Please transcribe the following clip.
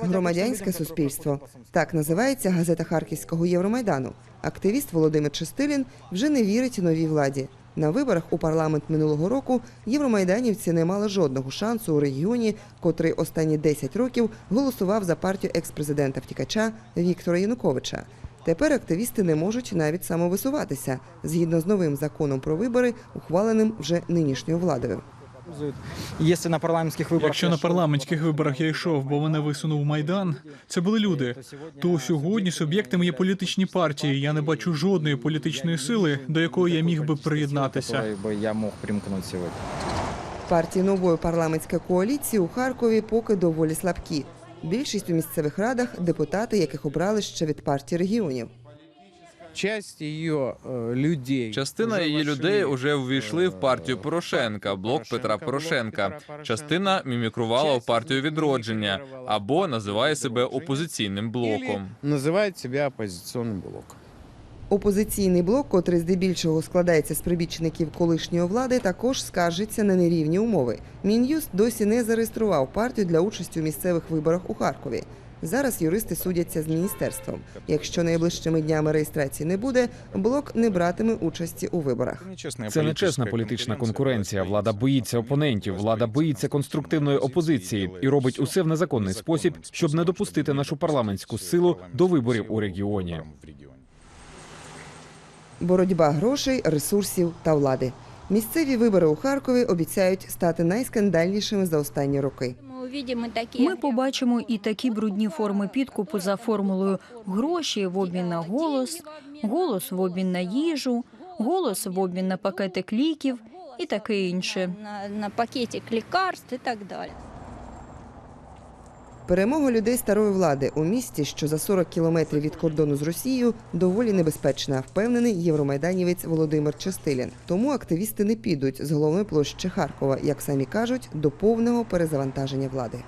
Громадянське суспільство так називається газета Харківського Євромайдану. Активіст Володимир Чистилін вже не вірить новій владі. На виборах у парламент минулого року євромайданівці не мали жодного шансу у регіоні, котрий останні 10 років голосував за партію екс-президента втікача Віктора Януковича. Тепер активісти не можуть навіть самовисуватися згідно з новим законом про вибори, ухваленим вже нинішньою владою. Якщо на парламентських виборах Якщо я на йшов, парламентських виборах я йшов, бо мене висунув майдан, це були люди. То сьогодні суб'єктами є політичні партії. Я не бачу жодної політичної сили, до якої я міг би приєднатися. би я мог примкнути сьогодні. Партії нової парламентської коаліції у Харкові поки доволі слабкі. Більшість у місцевих радах депутати, яких обрали ще від партії регіонів. Часть її е, людей Частина її людей уже увійшли в е, партію Порошенка, блок Петра Порошенка. Частина мімікрувала в партію відродження або називає себе опозиційним блоком. називають себе опозиційним блоком. Опозиційний блок, котрий здебільшого складається з прибічників колишньої влади, також скаржиться на нерівні умови. Мін'юст досі не зареєстрував партію для участі у місцевих виборах у Харкові. Зараз юристи судяться з міністерством. Якщо найближчими днями реєстрації не буде, блок не братиме участі у виборах. Це нечесна політична конкуренція. Влада боїться опонентів, влада боїться конструктивної опозиції і робить усе в незаконний спосіб, щоб не допустити нашу парламентську силу до виборів у регіоні. Боротьба грошей, ресурсів та влади. Місцеві вибори у Харкові обіцяють стати найскандальнішими за останні роки. Ми побачимо і такі брудні форми підкупу за формулою гроші в обмін на голос, голос в обмін на їжу, голос в обмін на пакетик ліків і таке інше. на, на пакетик лікарств і так далі. Перемога людей старої влади у місті, що за 40 кілометрів від кордону з Росією, доволі небезпечна, впевнений євромайданівець Володимир Частилін. Тому активісти не підуть з головної площі Харкова, як самі кажуть, до повного перезавантаження влади.